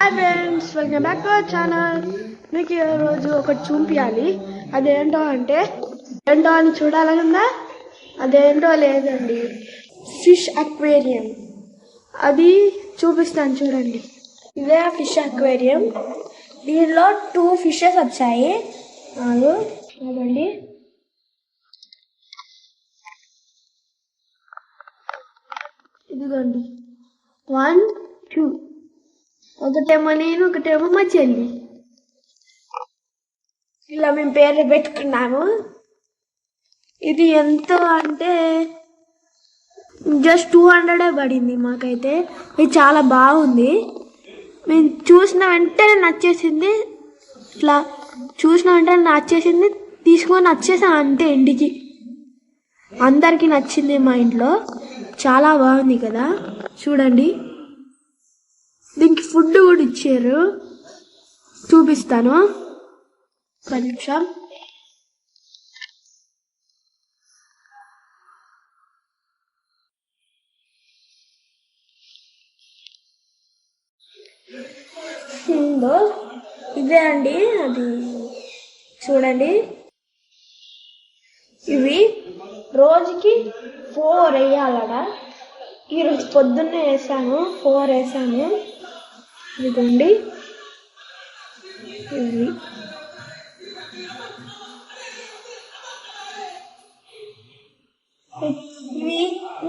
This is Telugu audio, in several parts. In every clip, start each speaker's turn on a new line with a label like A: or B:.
A: Hi friends welcome back to our channel మీకు ఈరోజు ఒకటి చూపించాలి అదేంటో అంటే ఏంటో అని చూడాలనుందా అదేంటో లేదండి. ఫిష్ అక్వేరియం అది చూపిస్తాను చూడండి. ఇదే ఫిష్ అక్వేరియం దీనిలో టూ ఫిషెస్ వచ్చాయి. నాలుగు చూడండి. ఇదిగోండి. వన్ టూ ఒకటేమో నేను ఒకటేమో మా చెల్లి. ఇలా మేము పేర్లు పెట్టుకున్నాము. ఇది ఎంత అంటే జస్ట్ టూ హండ్రెడే పడింది మాకైతే. ఇది చాలా బాగుంది. మేము చూసిన వెంటనే నచ్చేసింది. ఇట్లా చూసిన వెంటనే నచ్చేసింది. తీసుకొని వచ్చేసాం అంతే ఇంటికి. అందరికీ నచ్చింది మా ఇంట్లో. చాలా బాగుంది కదా. చూడండి. దీనికి ఫుడ్ కూడా ఇచ్చారు. చూపిస్తాను. ఒక నిమిషం ఇదే అండి అది చూడండి. ఇవి రోజుకి ఫోర్ వేయాలడా ఈరోజు పొద్దున్నే వేసాను ఫోర్ వేసాను. ఇదిగోండి. ఇది ఇవి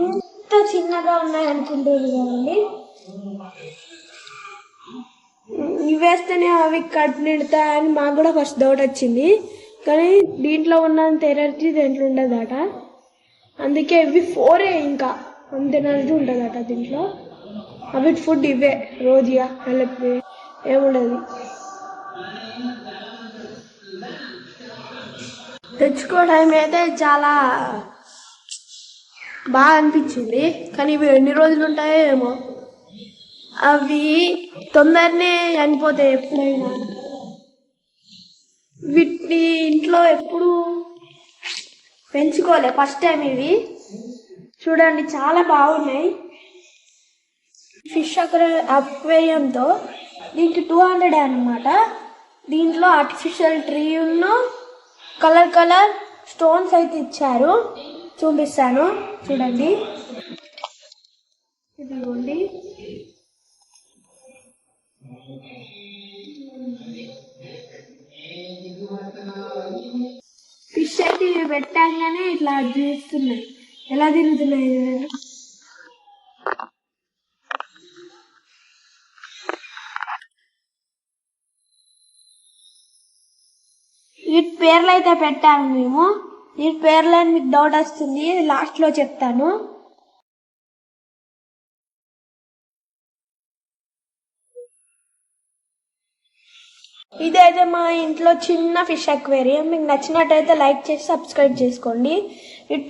A: ఇంత చిన్నగా ఉన్నాయి అనుకుంటుంది కదండి. ఇవి వేస్తేనే అవి కట్ నిడతాయని మాకు కూడా ఫస్ట్ డౌట్ వచ్చింది. కానీ దీంట్లో ఉన్నంత ఎనర్జీ దీంట్లో ఉండదట. అందుకే ఇవి ఫోరే ఇంకా. అంత ఎనర్జీ ఉంటుందట దీంట్లో. అవి ఫుడ్ ఇవే. రోజుగా కలిపి ఏముండదు. తెచ్చుకోవడం అయితే చాలా బాగా అనిపించింది. కానీ ఇవి ఎన్ని రోజులు ఉంటాయో ఏమో. అవి తొందరనే చనిపోతాయి ఎప్పుడైనా. వీటిని ఇంట్లో ఎప్పుడు పెంచుకోలే. ఫస్ట్ టైం ఇవి. చూడండి చాలా బాగున్నాయి. ఫిష్ అక్వే అక్వేరియంతో దీనికి టూ హండ్రెడ్ అనమాట దీంట్లో ఆర్టిఫిషియల్ ట్రీ ఉన్న కలర్ కలర్ స్టోన్స్ అయితే ఇచ్చారు. చూపిస్తాను చూడండి. ఇదిగోండి. ఫిష్ అయితే ఇవి పెట్టాగానే ఇట్లా తిరుగుతున్నాయి ఎలా తిరుగుతున్నాయి? వీటి పేర్లు అయితే పెట్టాము మేము. వీటి పేర్లు అని మీకు డౌట్ వస్తుంది లాస్ట్లో చెప్తాను. ఇదైతే మా ఇంట్లో చిన్న ఫిష్ అక్వేరియం మీకు నచ్చినట్టయితే లైక్ చేసి సబ్స్క్రైబ్ చేసుకోండి. వీటి